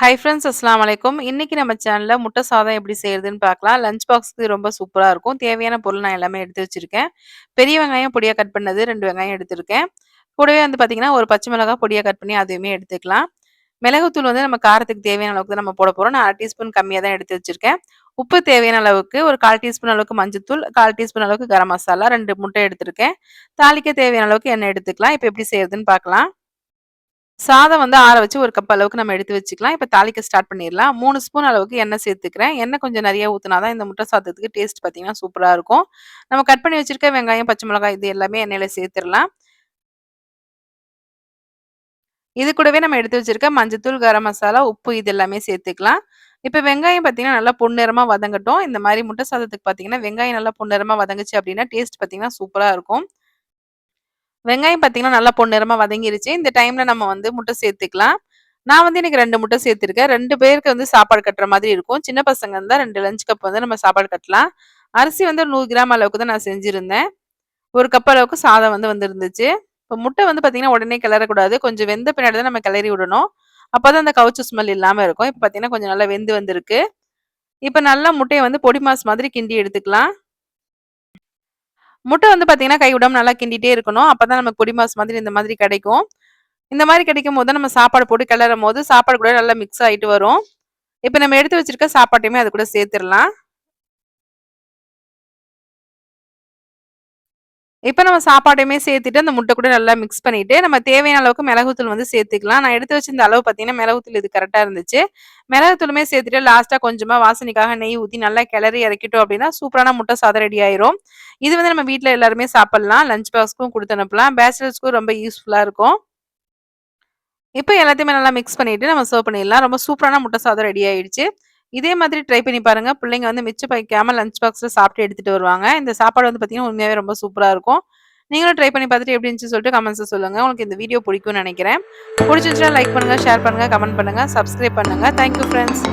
Hi friends அஸ்லாம் வலைக்கும் இன்னைக்கு நம்ம சேனல்ல முட்டை சாதம் எப்படி செய்யறதுன்னு பார்க்கலாம். லஞ்ச் பாக்ஸுக்கு ரொம்ப சூப்பராக இருக்கும். தேவையான பொருள் நான் எல்லாமே எடுத்து வச்சிருக்கேன். பெரிய வெங்காயம் பொடியாக கட் பண்ணது ரெண்டு வெங்காயம் எடுத்திருக்கேன். கூடவே வந்து பார்த்தீங்கன்னா ஒரு பச்சை மிளகாய் பொடியாக கட் பண்ணி அதையுமே எடுத்துக்கலாம். மிளகுத்தூள் வந்து நம்ம காரத்துக்கு தேவையான அளவுக்கு தான் நம்ம போட போகிறோம் நான் அரை டீஸ்பூன் கம்மியாக தான் எடுத்து வச்சிருக்கேன். உப்பு தேவையான அளவுக்கு ஒரு கால் டீஸ்பூன் அளவுக்கு மஞ்சத்தூள் கால் டீஸ்பூன் அளவுக்கு கரம் மசாலா ரெண்டு முட்டை எடுத்திருக்கேன். தாளிக்க தேவையான அளவுக்கு எண்ணெய் எடுத்துக்கலாம். இப்போ எப்படி செய்யறதுன்னு பார்க்கலாம். சாதம் வந்து ஆற வச்சு ஒரு கப் அளவுக்கு நம்ம எடுத்து வச்சுக்கலாம். இப்போ தாளிக்க ஸ்டார்ட் பண்ணிடலாம். மூணு ஸ்பூன் அளவுக்கு எண்ணெய் சேர்த்துக்கிறேன். எண்ணெய் கொஞ்சம் நிறைய ஊற்றினா தான் இந்த முட்டை சாதத்துக்கு டேஸ்ட் பார்த்தீங்கன்னா சூப்பராக இருக்கும். நம்ம கட் பண்ணி வச்சிருக்க வெங்காயம் பச்சை மிளகாய் இது எல்லாமே எண்ணெயில் சேர்த்துடலாம். இது கூடவே நம்ம எடுத்து வச்சிருக்க மஞ்சத்தூள் கரம் மசாலா உப்பு இது எல்லாமே சேர்த்துக்கலாம். இப்போ வெங்காயம் பார்த்தீங்கன்னா நல்லா பொன்னிறமாக வதங்கட்டும். இந்த மாதிரி முட்டை சாதத்துக்கு பார்த்தீங்கன்னா வெங்காயம் நல்லா பொன்னிறமாக வதங்குச்சு அப்படின்னா டேஸ்ட் பார்த்தீங்கன்னா சூப்பராக இருக்கும். வெங்காயம் பார்த்தீங்கன்னா நல்லா பொன்னிறமா வதங்கிருச்சு. இந்த டைம்ல நம்ம வந்து முட்டை சேர்த்துக்கலாம். நான் வந்து இன்னைக்கு ரெண்டு முட்டை சேர்த்துருக்கேன். ரெண்டு பேருக்கு வந்து சாப்பாடு கட்டுற மாதிரி இருக்கும். சின்ன பசங்க இருந்தால் ரெண்டு லஞ்ச் கப் வந்து நம்ம சாப்பாடு கட்டலாம். அரிசி வந்து நூறு கிராம் அளவுக்கு தான் நான் செஞ்சுருந்தேன். ஒரு கப் அளவுக்கு சாதம் வந்து வந்துருந்துச்சு. இப்போ முட்டை வந்து பார்த்தீங்கன்னா உடனே கிளறக்கூடாது. கொஞ்சம் வெந்த பின்னாடி தான் நம்ம கிளறி விடணும். அப்போ தான் அந்த கவுச்சு ஸ்மெல் இல்லாமல் இருக்கும். இப்போ பார்த்தீங்கன்னா கொஞ்சம் நல்லா வெந்து வந்திருக்கு. இப்போ நல்லா முட்டையை வந்து பொடி மாஸ் மாதிரி கிண்டி எடுத்துக்கலாம். முட்டை வந்து பார்த்தீங்கன்னா கை உடம்பு நல்லா கிண்டிட்டே இருக்கணும். அப்பதான் நமக்கு பொடி மாஸ் மாதிரி இந்த மாதிரி கிடைக்கும். இந்த மாதிரி கிடைக்கும் போது நம்ம சாப்பாடு போட்டு கிளறும் போது சாப்பாடு கூட நல்லா மிக்ஸ் ஆகிட்டு வரும். இப்போ நம்ம எடுத்து வச்சிருக்க சாப்பாட்டையுமே அது கூட சேர்த்துடலாம். இப்போ நம்ம சாப்பாட்டையுமே சேர்த்துட்டு அந்த முட்டை கூட நல்லா மிக்ஸ் பண்ணிட்டு நம்ம தேவையான அளவுக்கு மிளகுத்தூள் வந்து சேர்த்துக்கலாம். நான் எடுத்து வச்சிருந்த அளவு பார்த்தீங்கன்னா மிளகுத்தூள் இது கரெக்டாக இருந்துச்சு. மிளகுத்தூளுமே சேர்த்துட்டு லாஸ்ட்டாக கொஞ்சமாக வாசனைக்காக நெய் ஊற்றி நல்லா கிளறி இறக்கிட்டோம் அப்படின்னா சூப்பரான முட்டை சாதம் ரெடி ஆயிரும். இது வந்து நம்ம வீட்டில் எல்லாருமே சாப்பிட்லாம். லஞ்ச் பாக்ஸ்க்கும் கொடுத்து அனுப்பலாம். பேச்சுலர்ஸ்க்கும் ரொம்ப யூஸ்ஃபுல்லாக இருக்கும். இப்போ எல்லாத்தையுமே நல்லா மிக்ஸ் பண்ணிட்டு நம்ம சர்வ் பண்ணிடலாம். ரொம்ப சூப்பரான முட்டை சாதம் ரெடி ஆயிடுச்சு. இதே மாதிரி ட்ரை பண்ணி பாருங்க. பிள்ளைங்க வந்து மிச்சம் பைக்காம லஞ்ச் பாக்ஸில் சாப்பிட்டு எடுத்துகிட்டு வருவாங்க. இந்த சாப்பாடு வந்து பார்த்தீங்கன்னா உண்மையாகவே ரொம்ப சூப்பராக இருக்கும். நீங்களும் ட்ரை பண்ணி பார்த்துட்டு எப்படி இருந்துச்சு சொல்லிட்டு கமெண்ட்ஸ் சொல்லுங்க. உங்களுக்கு இந்த வீடியோ பிடிக்கும்னு நினைக்கிறேன். பிடிச்சிருந்துச்சுன்னா லைக் பண்ணுங்க ஷேர் பண்ணுங்க கமெண்ட் பண்ணுங்க சப்ஸ்கிரைப் பண்ணுங்கள் தேங்க்யூ ஃப்ரெண்ட்ஸ்